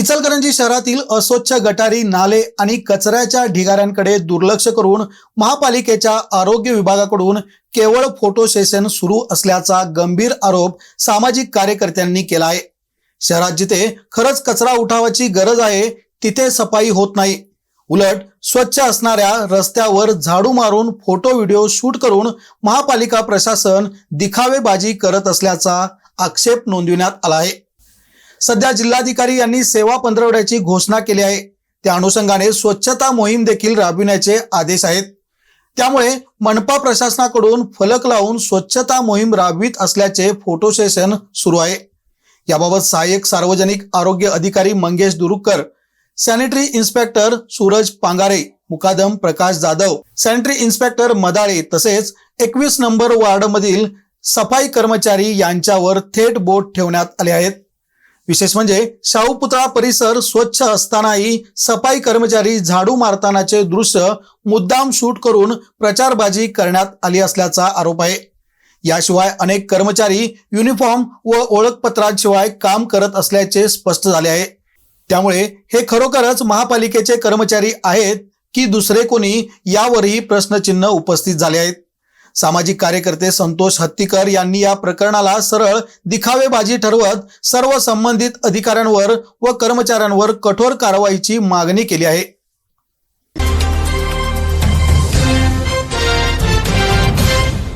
इचलकरंजी शहरातील अस्वच्छ गटारी नाले आणि कचऱ्याच्या ढिगाऱ्यांकडे दुर्लक्ष करून महापालिकेच्या आरोग्य विभागाकडून केवळ फोटो सेशन सुरू असल्याचा गंभीर आरोप सामाजिक कार्यकर्त्यांनी केला आहे शहरात जिथे खरंच कचरा उठावाची गरज आहे तिथे सफाई होत नाही. उलट स्वच्छ असणाऱ्या रस्त्यावर झाडू मारून फोटो व्हिडिओ शूट करून महापालिका प्रशासन दिखावेबाजी करत असल्याचा आक्षेप नोंदविण्यात आला आहे. सध्या जिल्हाधिकारी यांनी सेवा पंधरवड्याची घोषणा केली आहे. त्या अनुषंगाने स्वच्छता मोहीम देखील राबविण्याचे आदेश आहेत. त्यामुळे मनपा प्रशासनाकडून फलक लावून स्वच्छता मोहीम राबवित असल्याचे फोटो सेशन सुरू आहे. याबाबत सहाय्यक सार्वजनिक आरोग्य अधिकारी मंगेश दुरुकर सॅनिटरी इन्स्पेक्टर सूरज पांगारे मुकादम प्रकाश जाधव सॅनिटरी इन्स्पेक्टर मदाळे तसेच एकवीस नंबर वार्डमधील सफाई कर्मचारी यांच्यावर थेट बोट ठेवण्यात आले आहेत. विशेष म्हणजे शाहू पुतळा परिसर स्वच्छ असतानाही सफाई कर्मचारी झाडू मारतानाचे दृश्य मुद्दाम शूट करून प्रचारबाजी करण्यात आली असल्याचा आरोप आहे. याशिवाय अनेक कर्मचारी युनिफॉर्म व ओळखपत्रांशिवाय काम करत असल्याचे स्पष्ट झाले आहे. त्यामुळे हे खरोखरच महापालिकेचे कर्मचारी आहेत की दुसरे कोणी यावरही प्रश्नचिन्ह उपस्थित झाले आहेत. सामाजिक कार्यकर्ते संतोष हत्तीकर यांनी या प्रकरणाला सरळ दिखावेबाजी ठरवत सर्व संबंधित अधिकाऱ्यांवर व कर्मचाऱ्यांवर कठोर कारवाईची मागणी केली आहे.